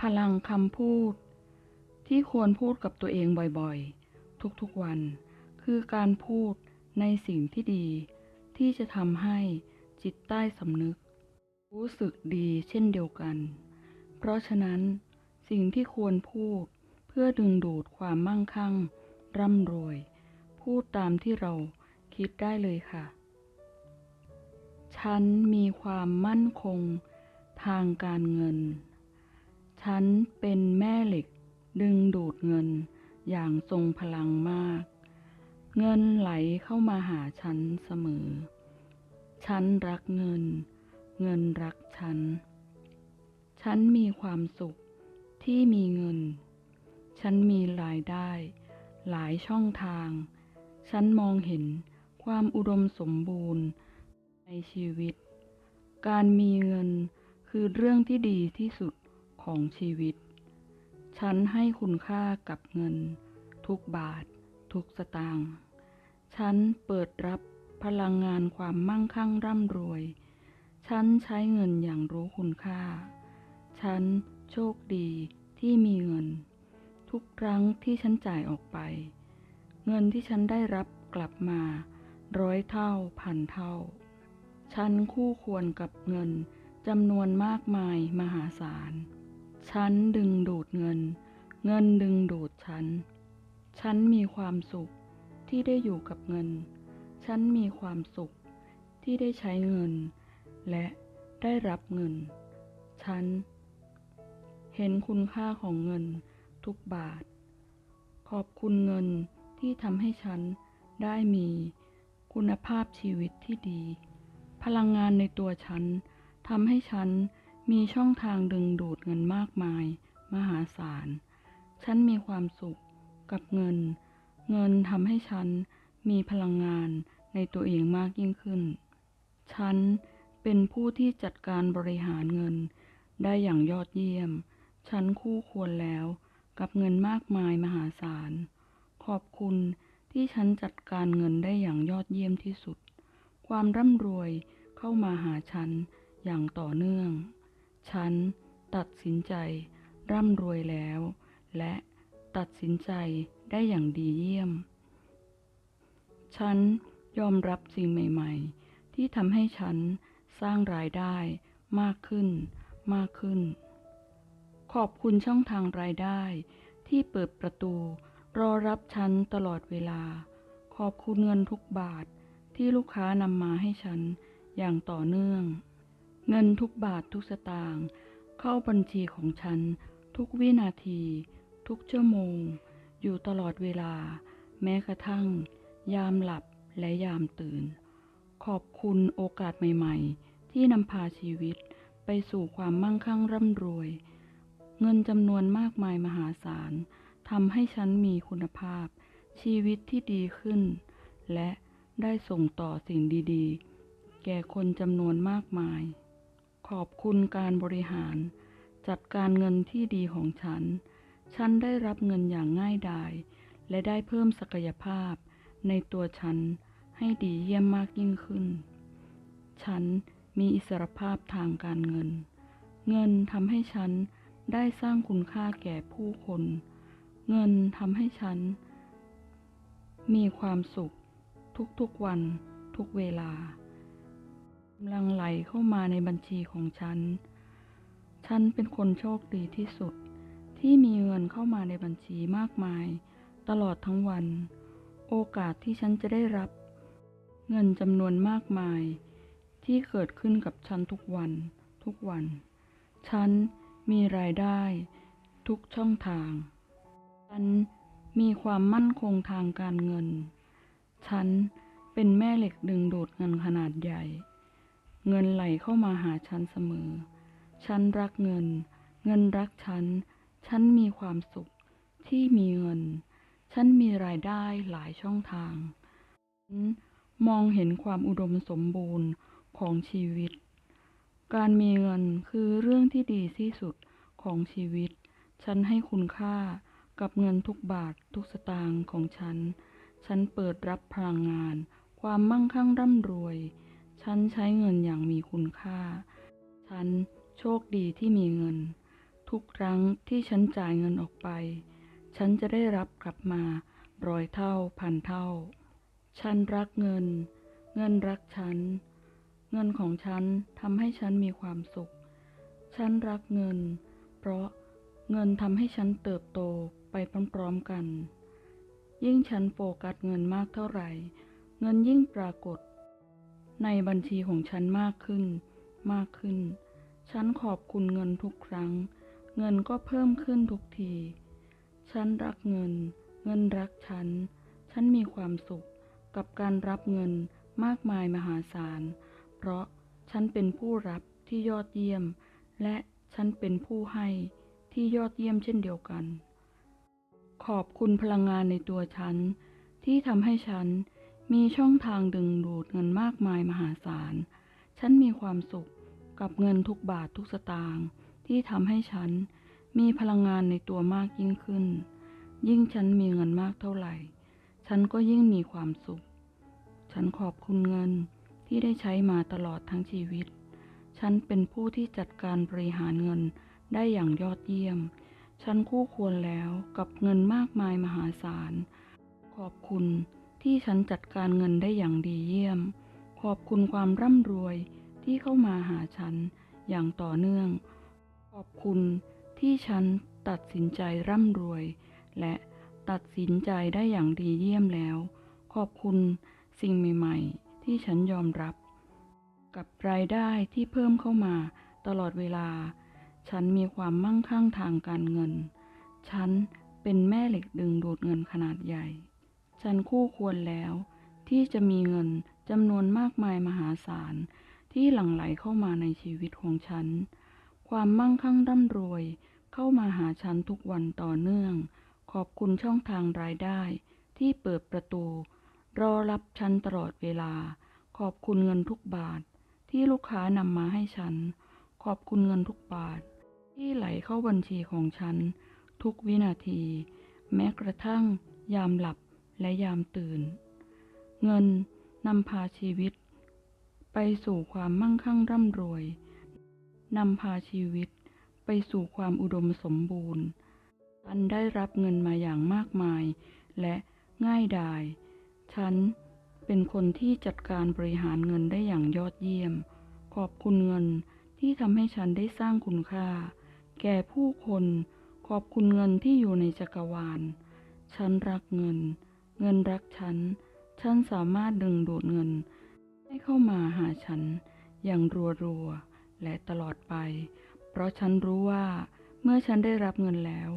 พลังคำพูด ที่ควรพูดกับตัวเองบ่อยๆ ทุกๆวัน คือการพูดในสิ่งที่ดี ที่จะทำให้จิตใต้สำนึก รู้สึกดีเช่นเดียวกัน เพราะฉะนั้น สิ่งที่ควรพูดเพื่อดึงดูดความมั่งคั่ง ร่ำรวย พูดตามที่เราคิดได้เลยค่ะ ฉันมีความมั่นคงทางการเงิน ฉันเป็นแม่เหล็ก ดึงดูดเงินอย่างทรงพลังมาก เงินไหลเข้ามาหาฉันเสมอ ฉันรักเงิน เงินรักฉัน ฉันมีความสุขที่มีเงิน ฉันมีรายได้ หลายช่องทาง ฉันมองเห็นความอุดมสมบูรณ์ในชีวิต การมีเงินคือเรื่องที่ดีที่สุด ของชีวิต ฉันให้คุณค่ากับเงิน ทุกบาท ทุกสตางค์ฉันเปิดรับพลังงานความมั่งคั่งร่ำรวย ฉันใช้เงินอย่างรู้คุณค่า ฉันโชคดีที่มีเงิน ทุกครั้งที่ฉันจ่ายออกไป เงินที่ฉันได้รับกลับมา ร้อยเท่าพันเท่า ฉันคู่ควรกับเงินจำนวนมากมายมหาศาล ฉันดึงดูดเงิน เงินดึงดูดฉัน ฉันมีความสุขที่ได้อยู่กับเงิน ฉันมีความสุขที่ได้ใช้เงิน และได้รับเงิน ฉัน เห็นคุณค่าของเงินทุกบาท ขอบคุณเงินที่ทำให้ฉันได้มีคุณภาพชีวิตที่ดี พลังงานในตัวฉันทำให้ฉัน มีช่องทางดึงดูดเงินมากมาย มหาศาล ฉันมีความสุขกับเงิน เงินทำให้ฉันมีพลังงานในตัวเองมากยิ่งขึ้น ฉันเป็นผู้ที่จัดการบริหารเงินได้อย่างยอดเยี่ยม ฉันคู่ควรแล้วกับเงินมากมายมหาศาล ขอบคุณที่ฉันจัดการเงินได้อย่างยอดเยี่ยมที่สุด ความร่ำรวยเข้ามาหาฉันอย่างต่อเนื่อง ฉันตัดสินใจร่ำรวยแล้ว และตัดสินใจได้อย่างดีเยี่ยม ฉันยอมรับสิ่งใหม่ ๆ ที่ทำให้ฉันสร้างรายได้มากขึ้น มากขึ้น ขอบคุณช่องทางรายได้ ที่เปิดประตู รอรับฉันตลอดเวลา ขอบคุณเงินทุกบาทที่ลูกค้านำมาให้ฉันอย่างต่อเนื่อง เงินทุกบาททุกสตางค์เข้าบัญชีของฉัน ทุกวินาที ทุกชั่วโมง อยู่ตลอดเวลา แม้กระทั่ง ยามหลับและยามตื่น ขอบคุณโอกาสใหม่ ๆ ที่นำพาชีวิตไปสู่ความมั่งคั่งร่ำรวย เงินจำนวนมากมายมหาศาลทำให้ฉันมีคุณภาพ ชีวิตที่ดีขึ้น และได้ส่งต่อสิ่งดี ๆ แก่คนจำนวนมากมาย ขอบคุณการบริหาร จัดการเงินที่ดีของฉัน ฉันได้รับเงินอย่างง่ายดาย และได้เพิ่มศักยภาพ ในตัวฉันให้ดีเยี่ยมมากยิ่งขึ้น ฉันมีอิสรภาพทางการเงิน เงินทำให้ฉันได้สร้างคุณค่าแก่ผู้คน เงินทำให้ฉัน มีความสุข ทุกๆวัน ทุกเวลาำลังไหลเข้ามาในบัญชีของฉัน ฉันเป็นคนโชคดีที่สุดที่มีเงินเข้ามาในบัญชีมากมาย ตลอดทั้งวัน โอกาสที่ฉันจะได้รับ เงินจำนวนมากมาย ที่เกิดขึ้นกับฉันทุกวัน ทุกวัน ฉันมีรายได้ ทุกช่องทาง ฉันมีความมั่นคงทางการเงิน ฉันเป็นแม่เหล็กดึงดูดเงินขนาดใหญ่ เงินไหลเข้ามาหาฉันเสมอ ฉันรักเงิน เงินรักฉัน ฉันมีความสุขที่มีเงิน ฉันมีรายได้หลายช่องทางฉันมองเห็นความอุดมสมบูรณ์ของชีวิต การมีเงินคือเรื่องที่ดีที่สุดของชีวิต ฉันให้คุณค่ากับเงินทุกบาททุกสตางค์ของฉัน ฉันเปิดรับพลังงาน ความมั่งคั่งร่ำรวย ฉันใช้เงินอย่างมีคุณค่า ฉันโชคดีที่มีเงิน ทุกครั้งที่ฉันจ่ายเงินออกไป ฉันจะได้รับกลับมาร้อยเท่าพันเท่า ฉันรักเงิน เงินรักฉัน เงินของฉันทำให้ฉันมีความสุข ฉันรักเงิน เพราะเงินทำให้ฉันเติบโตไปพร้อมๆกัน ยิ่งฉันโฟกัสเงินมากเท่าไหร่ เงินยิ่งปรากฏ ในบัญชีของฉันมากขึ้น มากขึ้น ฉันขอบคุณเงินทุกครั้ง เงินก็เพิ่มขึ้นทุกที ฉันรักเงิน เงินรักฉัน ฉันมีความสุขกับการรับเงินมากมายมหาศาล เพราะฉันเป็นผู้รับที่ยอดเยี่ยม และฉันเป็นผู้ให้ที่ยอดเยี่ยมเช่นเดียวกัน ขอบคุณพลังงานในตัวฉัน ที่ทำให้ฉัน มีช่องทางดึงดูดเงินมากมายมหาศาล ฉันมีความสุขกับเงินทุกบาททุกสตางค์ที่ทำให้ฉันมีพลังงานในตัวมากยิ่งขึ้น ยิ่งฉันมีเงินมากเท่าไหร่ ฉันก็ยิ่งมีความสุข ฉันขอบคุณเงินที่ได้ใช้มาตลอดทั้งชีวิต ฉันเป็นผู้ที่จัดการบริหารเงินได้อย่างยอดเยี่ยม ฉันคู่ควรแล้วกับเงินมากมายมหาศาล ขอบคุณ ที่ฉันจัดการเงินได้อย่างดีเยี่ยม ขอบคุณความร่ำรวยที่เข้ามาหาฉันอย่างต่อเนื่อง ขอบคุณที่ฉันตัดสินใจร่ำรวย และตัดสินใจได้อย่างดีเยี่ยมแล้ว ขอบคุณสิ่งใหม่ ๆ ที่ฉันยอมรับ กับรายได้ที่เพิ่มเข้ามาตลอดเวลา ฉันมีความมั่งคั่งทางการเงิน ฉันเป็นแม่เหล็กดึงดูดเงินขนาดใหญ่ ฉันคู่ควรแล้ว ที่จะมีเงินจำนวนมากมายมหาศาลที่หลั่งไหลเข้ามาในชีวิตของฉัน ความมั่งคั่งร่ำรวยเข้ามาหาฉันทุกวันต่อเนื่อง ขอบคุณช่องทางรายได้ ที่เปิดประตู รอรับฉันตลอดเวลา ขอบคุณเงินทุกบาท ที่ลูกค้านำมาให้ฉัน ขอบคุณเงินทุกบาท ที่ไหลเข้าบัญชีของฉัน ทุกวินาที แม้กระทั่งยามหลับ และยามตื่น เงินนำพาชีวิต ไปสู่ความมั่งคั่งร่ำรวย นำพาชีวิตไปสู่ความอุดมสมบูรณ์ ฉันได้รับเงินมาอย่างมากมาย และง่ายดาย ฉันเป็นคนที่จัดการบริหารเงินได้อย่างยอดเยี่ยม ขอบคุณเงินที่ทำให้ฉันได้สร้างคุณค่า แก่ผู้คน ขอบคุณเงินที่อยู่ในจักรวาล ฉันรักเงิน เงินรักฉัน ฉันสามารถดึงดูดเงิน ให้เข้ามาหาฉัน อย่างรัวๆ และตลอดไป เพราะฉันรู้ว่า เมื่อฉันได้รับเงินแล้ว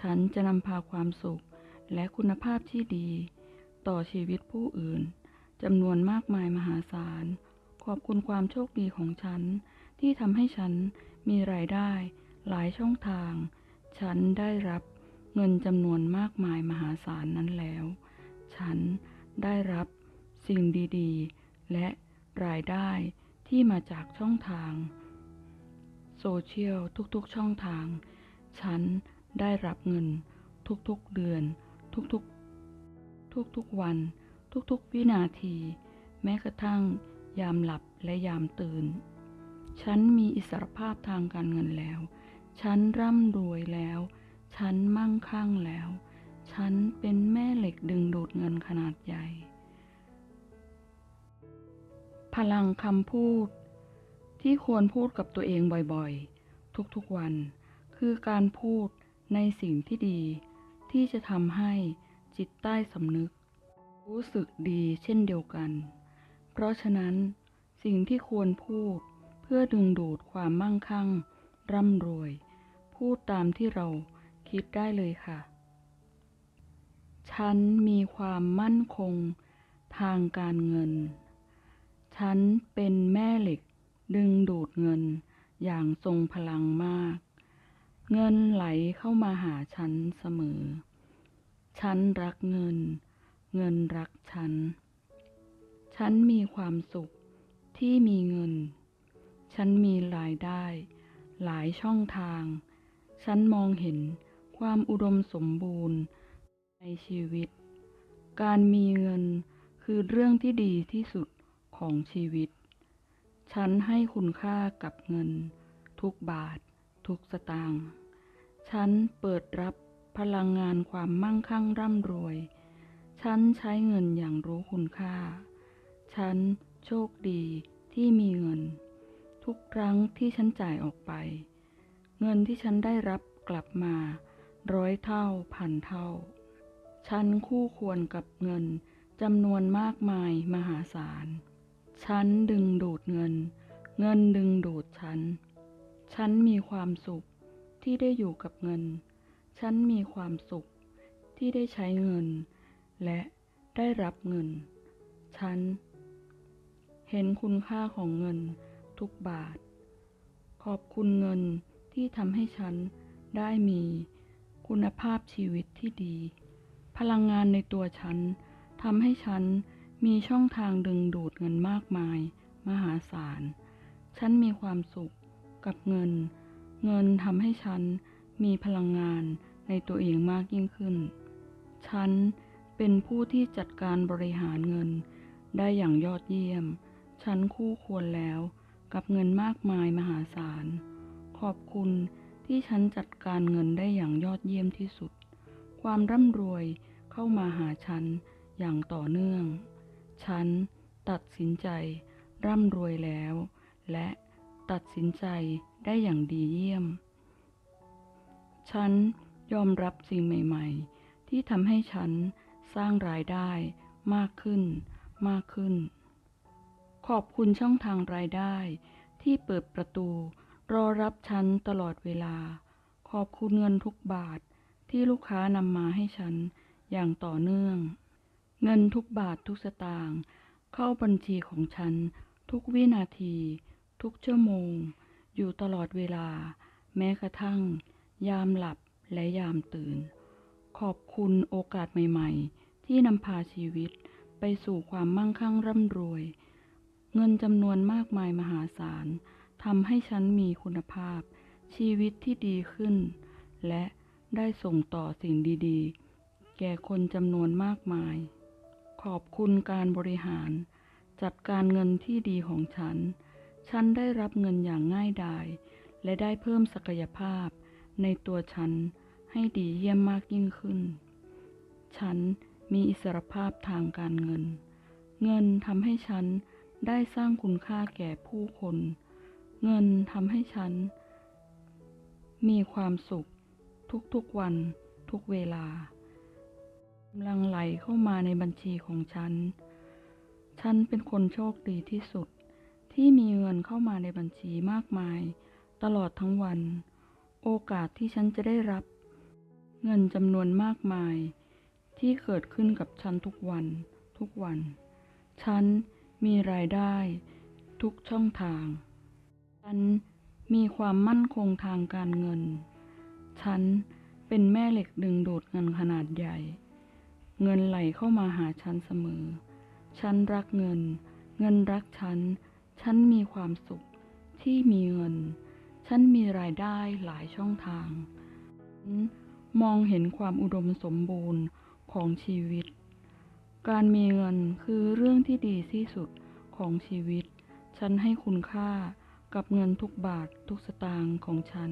ฉันจะนำพาความสุข และคุณภาพที่ดี ต่อชีวิตผู้อื่นจำนวนมากมายมหาศาล ขอบคุณความโชคดีของฉัน ที่ทำให้ฉันมีรายได้หลายช่องทาง ฉันได้รับเงินจำนวนมากมายมหาศาลนั้นแล้ว ฉันได้รับสิ่งดีๆ และรายได้ที่มาจากช่องทาง โซเชียลทุกๆช่องทาง ฉันได้รับเงินทุกๆเดือน ทุกๆ ทุกๆวัน ทุกๆ วินาที แม้กระทั่งยามหลับและยามตื่น ฉันมีอิสรภาพทางการเงินแล้ว ฉันร่ำรวยแล้ว ฉันมั่งคั่งแล้ว ฉันเป็นแม่เหล็กดึงดูดเงินขนาดใหญ่ พลังคำพูด ที่ควรพูดกับตัวเองบ่อยๆ ทุกๆวัน คือการพูดในสิ่งที่ดี ที่จะทำให้จิตใต้สำนึก รู้สึกดีเช่นเดียวกัน เพราะฉะนั้น สิ่งที่ควรพูดเพื่อดึงดูดความมั่งคั่ง ร่ำรวย พูดตามที่เราคิดได้เลยค่ะ ฉันมีความมั่นคงทางการเงิน ฉันเป็นแม่เหล็กดึงดูดเงินอย่างทรงพลังมาก เงินไหลเข้ามาหาฉันเสมอ ฉันรักเงิน เงินรักฉัน ฉันมีความสุขที่มีเงิน ฉันมีรายได้ หลายช่องทาง ฉันมองเห็นความอุดมสมบูรณ์ ในชีวิต การมีเงินคือเรื่องที่ดีที่สุดของชีวิต ฉันให้คุณค่ากับเงิน ทุกบาท ทุกสตางค์ ฉันเปิดรับพลังงานความมั่งคั่งร่ำรวย ฉันใช้เงินอย่างรู้คุณค่า ฉันโชคดีที่มีเงิน ทุกครั้งที่ฉันจ่ายออกไป เงินที่ฉันได้รับกลับมาร้อยเท่าพันเท่า ฉันคู่ควรกับเงินจำนวนมากมายมหาศาล ฉันดึงดูดเงิน เงินดึงดูดฉัน ฉันมีความสุขที่ได้อยู่กับเงิน ฉันมีความสุขที่ได้ใช้เงิน และได้รับเงิน ฉัน เห็นคุณค่าของเงินทุกบาท ขอบคุณเงินที่ทำให้ฉันได้มีคุณภาพชีวิตที่ดี พลังงานในตัวฉันทำให้ฉันมีช่องทางดึงดูดเงินมากมาย มหาศาล ฉันมีความสุขกับเงิน เงินทำให้ฉันมีพลังงานในตัวเองมากยิ่งขึ้น ฉันเป็นผู้ที่จัดการบริหารเงินได้อย่างยอดเยี่ยม ฉันคู่ควรแล้วกับเงินมากมายมหาศาล ขอบคุณที่ฉันจัดการเงินได้อย่างยอดเยี่ยมที่สุด ความร่ำรวย เข้ามาหาฉันอย่างต่อเนื่อง ฉันตัดสินใจร่ำรวยแล้ว และตัดสินใจได้อย่างดีเยี่ยม ฉันยอมรับสิ่งใหม่ ๆ ที่ทำให้ฉันสร้างรายได้มากขึ้นมากขึ้น ขอบคุณช่องทางรายได้ที่เปิดประตู รอรับฉันตลอดเวลา ขอบคุณเงินทุกบาทที่ลูกค้านำมาให้ฉัน อย่างต่อเนื่อง เงินทุกบาททุกสตางค์เข้าบัญชีของฉัน ทุกวินาที ทุกชั่วโมง อยู่ตลอดเวลา แม้กระทั่ง ยามหลับและยามตื่น ขอบคุณโอกาสใหม่ ๆ ที่นำพาชีวิตไปสู่ความมั่งคั่งร่ำรวย เงินจำนวนมากมายมหาศาลทำให้ฉันมีคุณภาพ ชีวิตที่ดีขึ้น และได้ส่งต่อสิ่งดี ๆ แก่คนจำนวนมากมาย ขอบคุณการบริหาร จัดการเงินที่ดีของฉัน ฉันได้รับเงินอย่างง่ายดาย และได้เพิ่มศักยภาพ ในตัวฉันให้ดีเยี่ยมมากยิ่งขึ้น ฉันมีอิสรภาพทางการเงิน เงินทำให้ฉันได้สร้างคุณค่าแก่ผู้คน เงินทำให้ฉัน มีความสุข ทุกๆวัน ทุกเวลา กำลังไหลเข้ามาในบัญชีของฉัน ฉันเป็นคนโชคดีที่สุดที่มีเงินเข้ามาในบัญชีมากมาย ตลอดทั้งวัน โอกาสที่ฉันจะได้รับ เงินจำนวนมากมาย ที่เกิดขึ้นกับฉันทุกวัน ทุกวัน ฉันมีรายได้ ทุกช่องทาง ฉันมีความมั่นคงทางการเงิน ฉันเป็นแม่เหล็กดึงดูดเงินขนาดใหญ่ เงินไหลเข้ามาหาฉันเสมอ ฉันรักเงิน เงินรักฉัน ฉันมีความสุขที่มีเงิน ฉันมีรายได้หลายช่องทางฉันมองเห็นความอุดมสมบูรณ์ของชีวิต การมีเงินคือเรื่องที่ดีที่สุดของชีวิต ฉันให้คุณค่ากับเงินทุกบาททุกสตางค์ของฉัน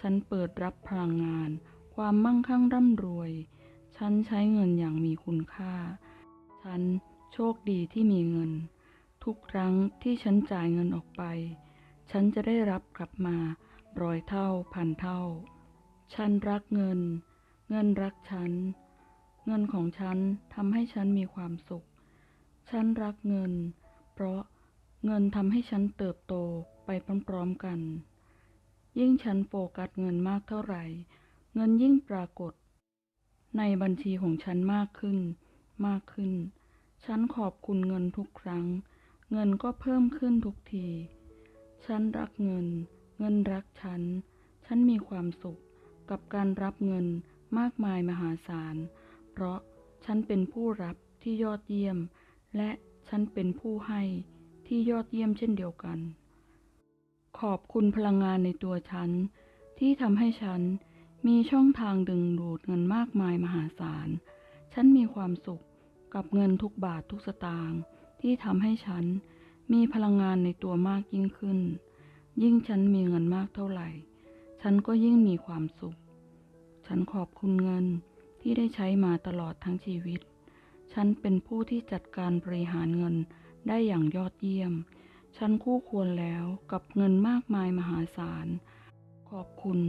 ฉันเปิดรับพลังงาน ความมั่งคั่งร่ำรวย ฉันใช้เงินอย่างมีคุณค่า ฉันโชคดีที่มีเงิน ทุกครั้งที่ฉันจ่ายเงินออกไป ฉันจะได้รับกลับมาร้อยเท่าพันเท่า ฉันรักเงิน เงินรักฉัน เงินของฉันทำให้ฉันมีความสุข ฉันรักเงิน เพราะเงินทำให้ฉันเติบโตไปพร้อมๆกัน ยิ่งฉันโฟกัสเงินมากเท่าไหร่ เงินยิ่งปรากฏ ในบัญชีของฉันมากขึ้น มากขึ้น ฉันขอบคุณเงินทุกครั้ง เงินก็เพิ่มขึ้นทุกที ฉันรักเงิน เงินรักฉัน ฉันมีความสุขกับการรับเงินมากมายมหาศาล เพราะฉันเป็นผู้รับที่ยอดเยี่ยม และฉันเป็นผู้ให้ที่ยอดเยี่ยมเช่นเดียวกัน ขอบคุณพลังงานในตัวฉัน ที่ทำให้ฉัน มีช่องทางดึงดูดเงินมากมายมหาศาล ฉันมีความสุขกับเงินทุกบาททุกสตางค์ที่ทำให้ฉันมีพลังงานในตัวมากยิ่งขึ้น ยิ่งฉันมีเงินมากเท่าไหร่ ฉันก็ยิ่งมีความสุข ฉันขอบคุณเงินที่ได้ใช้มาตลอดทั้งชีวิต ฉันเป็นผู้ที่จัดการบริหารเงินได้อย่างยอดเยี่ยม ฉันคู่ควรแล้วกับเงินมากมายมหาศาล ขอบคุณ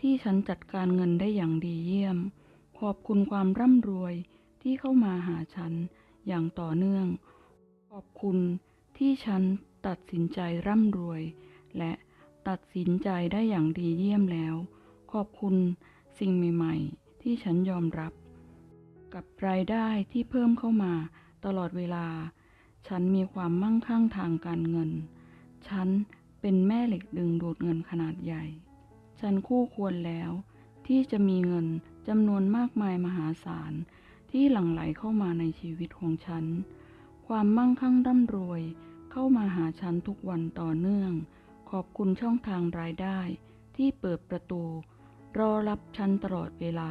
ที่ฉันจัดการเงินได้อย่างดีเยี่ยม ขอบคุณความร่ำรวยที่เข้ามาหาฉันอย่างต่อเนื่อง ขอบคุณที่ฉันตัดสินใจร่ำรวย และตัดสินใจได้อย่างดีเยี่ยมแล้ว ขอบคุณสิ่งใหม่ ๆ ที่ฉันยอมรับ กับรายได้ที่เพิ่มเข้ามาตลอดเวลา ฉันมีความมั่งคั่งทางการเงิน ฉันเป็นแม่เหล็กดึงดูดเงินขนาดใหญ่ ฉันคู่ควรแล้ว ที่จะมีเงินจำนวนมากมายมหาศาลที่หลั่งไหลเข้ามาในชีวิตของฉัน ความมั่งคั่งร่ำรวยเข้ามาหาฉันทุกวันต่อเนื่อง ขอบคุณช่องทางรายได้ ที่เปิดประตู รอรับฉันตลอดเวลา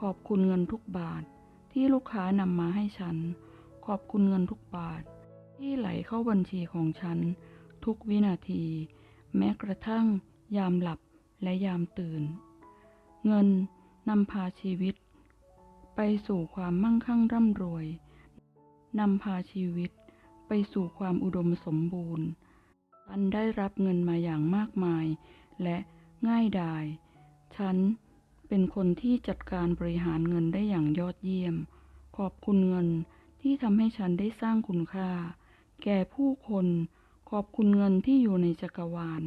ขอบคุณเงินทุกบาท ที่ลูกค้านำมาให้ฉัน ขอบคุณเงินทุกบาท ที่ไหลเข้าบัญชีของฉัน ทุกวินาที แม้กระทั่งยามหลับ และยามตื่น เงินนำพาชีวิต ไปสู่ความมั่งคั่งร่ำรวย นำพาชีวิตไปสู่ความอุดมสมบูรณ์ ฉันได้รับเงินมาอย่างมากมาย และง่ายดาย ฉันเป็นคนที่จัดการบริหารเงินได้อย่างยอดเยี่ยม ขอบคุณเงินที่ทำให้ฉันได้สร้างคุณค่า แก่ผู้คน ขอบคุณเงินที่อยู่ในจักรวาล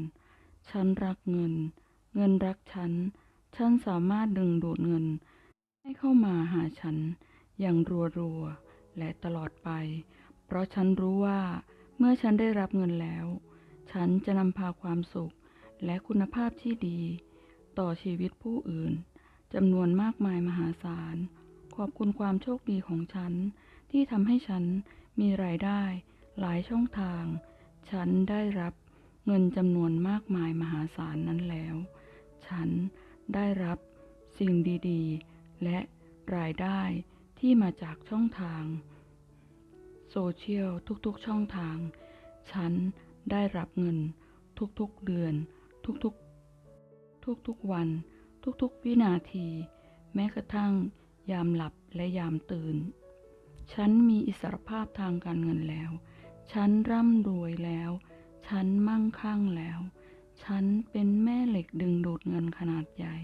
ฉันรักเงิน เงินรักฉัน ฉันสามารถดึงดูดเงิน ให้เข้ามาหาฉัน อย่างรัวๆ และตลอดไป เพราะฉันรู้ว่า เมื่อฉันได้รับเงินแล้ว ฉันจะนำพาความสุข และคุณภาพที่ดี ต่อชีวิตผู้อื่นจำนวนมากมายมหาศาล ขอบคุณความโชคดีของฉัน ที่ทำให้ฉันมีรายได้หลายช่องทาง ฉันได้รับเงินจำนวนมากมายมหาศาลนั้นแล้ว ฉันได้รับสิ่งดีๆ และรายได้ที่มาจากช่องทาง โซเชียลทุกๆช่องทาง ฉันได้รับเงินทุกๆเดือน ทุกๆ ทุกๆวัน ทุกๆ วินาที แม้กระทั่งยามหลับและยามตื่น ฉันมีอิสรภาพทางการเงินแล้ว ฉันร่ำรวยแล้ว ฉันมั่งคั่งแล้ว ฉันเป็นแม่เหล็กดึงดูดเงินขนาดใหญ่